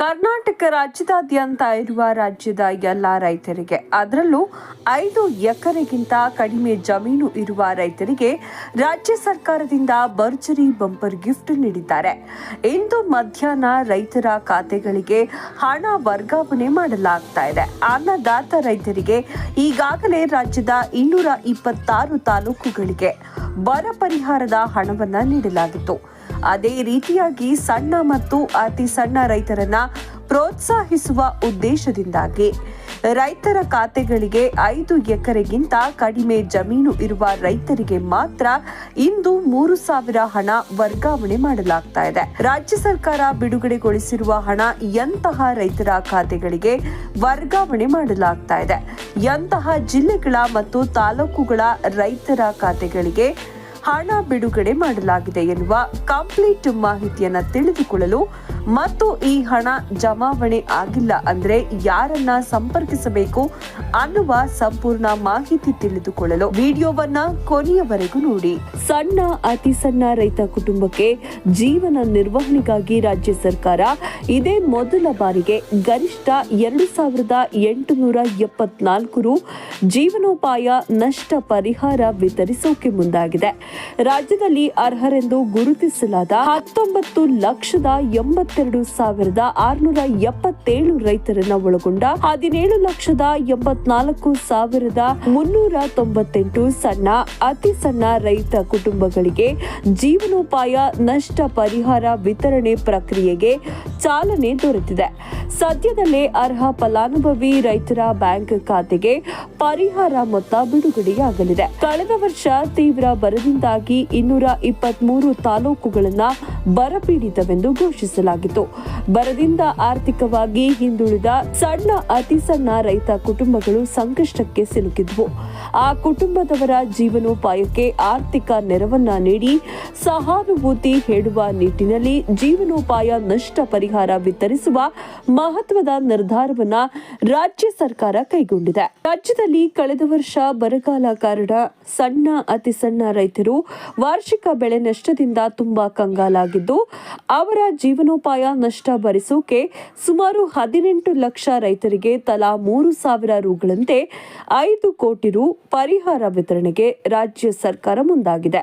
ಕರ್ನಾಟಕ ರಾಜ್ಯದಾದ್ಯಂತ ಇರುವ ರಾಜ್ಯದ ಎಲ್ಲ ರೈತರಿಗೆ, ಅದರಲ್ಲೂ ಐದು ಎಕರೆಗಿಂತ ಕಡಿಮೆ ಜಮೀನು ಇರುವ ರೈತರಿಗೆ ರಾಜ್ಯ ಸರ್ಕಾರದಿಂದ ಭರ್ಜರಿ ಬಂಪರ್ ಗಿಫ್ಟ್ ನೀಡಿದ್ದಾರೆ. ಇಂದು ಮಧ್ಯಾಹ್ನ ರೈತರ ಖಾತೆಗಳಿಗೆ ಹಣ ವರ್ಗಾವಣೆ ಮಾಡಲಾಗ್ತಾ ಇದೆ. ಅನ್ನದಾತ ರೈತರಿಗೆ ಈಗಾಗಲೇ ರಾಜ್ಯದ ಇನ್ನೂರ ಇಪ್ಪತ್ತಾರು ತಾಲೂಕುಗಳಿಗೆ ಬರ ಪರಿಹಾರದ ಹಣವನ್ನು ನೀಡಲಾಗಿತ್ತು. ಅದೇ ರೀತಿಯಾಗಿ ಸಣ್ಣ ಮತ್ತು ಅತಿ ಸಣ್ಣ ರೈತರನ್ನ ಪ್ರೋತ್ಸಾಹಿಸುವ ಉದ್ದೇಶದಿಂದಾಗಿ ರೈತರ ಖಾತೆಗಳಿಗೆ ಐದು ಎಕರೆಗಿಂತ ಕಡಿಮೆ ಜಮೀನು ಇರುವ ರೈತರಿಗೆ ಮಾತ್ರ ಇಂದು ಮೂರು ಸಾವಿರ ಹಣ ವರ್ಗಾವಣೆ ಮಾಡಲಾಗ್ತಾ ಇದೆ. ರಾಜ್ಯ ಸರ್ಕಾರ ಬಿಡುಗಡೆಗೊಳಿಸಿರುವ ಹಣ ಎಂತಹ ರೈತರ ಖಾತೆಗಳಿಗೆ ವರ್ಗಾವಣೆ ಮಾಡಲಾಗ್ತಾ ಇದೆ. ಎಂತಹ ಜಿಲ್ಲೆಗಳ ಮತ್ತು ತಾಲೂಕುಗಳ ರೈತರ ಖಾತೆಗಳಿಗೆ ಹಣ ಬಿಡುಗಡೆ ಮಾಡಲಾಗಿದೆ ಎನ್ನುವ ಕಂಪ್ಲೀಟ್ ಮಾಹಿತಿಯನ್ನು ತಿಳಿದುಕೊಳ್ಳಲು ಮತ್ತು ಈ ಹಣ ಜಮಾವಣೆ ಆಗಿಲ್ಲ ಅಂದ್ರೆ ಯಾರನ್ನ ಸಂಪರ್ಕಿಸಬೇಕು ಅನ್ನುವ ಸಂಪೂರ್ಣ ಮಾಹಿತಿ ತಿಳಿದುಕೊಳ್ಳಲು ವಿಡಿಯೋವನ್ನ ಕೊನೆಯವರೆಗೂ ನೋಡಿ. ಸಣ್ಣ, ಅತಿ ಸಣ್ಣ ರೈತ ಕುಟುಂಬಕ್ಕೆ ಜೀವನ ನಿರ್ವಹಣೆಗಾಗಿ ರಾಜ್ಯ ಸರ್ಕಾರ ಇದೇ ಮೊದಲ ಬಾರಿಗೆ ಗರಿಷ್ಠ ಎರಡು ಸಾವಿರದ ಎಂಟುನೂರ ಎಪ್ಪತ್ನಾಲ್ಕು ರು ಜೀವನೋಪಾಯ ನಷ್ಟ ಪರಿಹಾರ ವಿತರಿಸೋಕೆ ಮುಂದಾಗಿದೆ. ರಾಜ್ಯದಲ್ಲಿ ಅರ್ಹರೆಂದು ಗುರುತಿಸಲಾದ ಹತ್ತೊಂಬತ್ತು ಲಕ್ಷದ ಎಂಬತ್ತೆರಡು ಸಾವಿರದ ಆರುನೂರ ಎಪ್ಪತ್ತೇಳು ರೈತರನ್ನ ಒಳಗೊಂಡ ಹದಿನೇಳು ಲಕ್ಷದ ಎಂಬತ್ನಾಲ್ಕು ಸಾವಿರದ ಮುನ್ನೂರ ತೊಂಬತ್ತೆಂಟು ಸಣ್ಣ, ಅತಿ ಸಣ್ಣ ರೈತ ಕುಟುಂಬಗಳಿಗೆ ಜೀವನೋಪಾಯ ನಷ್ಟ ಪರಿಹಾರ ವಿತರಣೆ ಪ್ರಕ್ರಿಯೆಗೆ ಚಾಲನೆ ದೊರೆತಿದೆ. ಸದ್ಯದಲ್ಲೇ ಅರ್ಹ ಫಲಾನುಭವಿ ರೈತರ ಬ್ಯಾಂಕ್ ಖಾತೆಗೆ ಪರಿಹಾರ ಮೊತ್ತ ಬಿಡುಗಡೆಯಾಗಲಿದೆ. ಕಳೆದ ವರ್ಷ ತೀವ್ರ ಬರದಿಂದಾಗಿ ಇನ್ನೂರ ಇಪ್ಪತ್ಮೂರು ತಾಲೂಕುಗಳನ್ನು ಬರಪೀಡಿತವೆಂದು ಘೋಷಿಸಲಾಗಿತ್ತು. ಬರದಿಂದ ಆರ್ಥಿಕವಾಗಿ ಹಿಂದುಳಿದ ಸಣ್ಣ, ಅತಿ ಸಣ್ಣ ರೈತ ಕುಟುಂಬಗಳು ಸಂಕಷ್ಟಕ್ಕೆ ಸಿಲುಕಿದ್ವು. ಆ ಕುಟುಂಬದವರ ಜೀವನೋಪಾಯಕ್ಕೆ ಆರ್ಥಿಕ ನೆರವನ್ನ ನೀಡಿ ಸಹಾನುಭೂತಿ ಹೇಳುವ ನಿಟ್ಟಿನಲ್ಲಿ ಜೀವನೋಪಾಯ ನಷ್ಟ ಪರಿಹಾರ ವಿತರಿಸುವ ಮಹತ್ವದ ನಿರ್ಧಾರವನ್ನ ರಾಜ್ಯ ಸರ್ಕಾರ ಕೈಗೊಂಡಿದೆ. ರಾಜ್ಯದಲ್ಲಿ ಕಳೆದ ವರ್ಷ ಬರಗಾಲ ಕಾರಣ ಸಣ್ಣ ಅತಿ ಸಣ್ಣ ರೈತರು ವಾರ್ಷಿಕ ಬೆಳೆ ನಷ್ಟದಿಂದ ತುಂಬಾ ಕಂಗಾಲಾಗಿದ್ದು, ಅವರ ಜೀವನೋಪಾಯ ನಷ್ಟ ಭರಿಸೋಕೆ ಸುಮಾರು ಹದಿನೆಂಟು ಲಕ್ಷ ರೈತರಿಗೆ ತಲಾ ಮೂರು ಸಾವಿರ ರುಗಳಂತೆ ಐದು ಕೋಟಿ ರು ಪರಿಹಾರ ವಿತರಣೆಗೆ ರಾಜ್ಯ ಸರ್ಕಾರ ಮುಂದಾಗಿದೆ.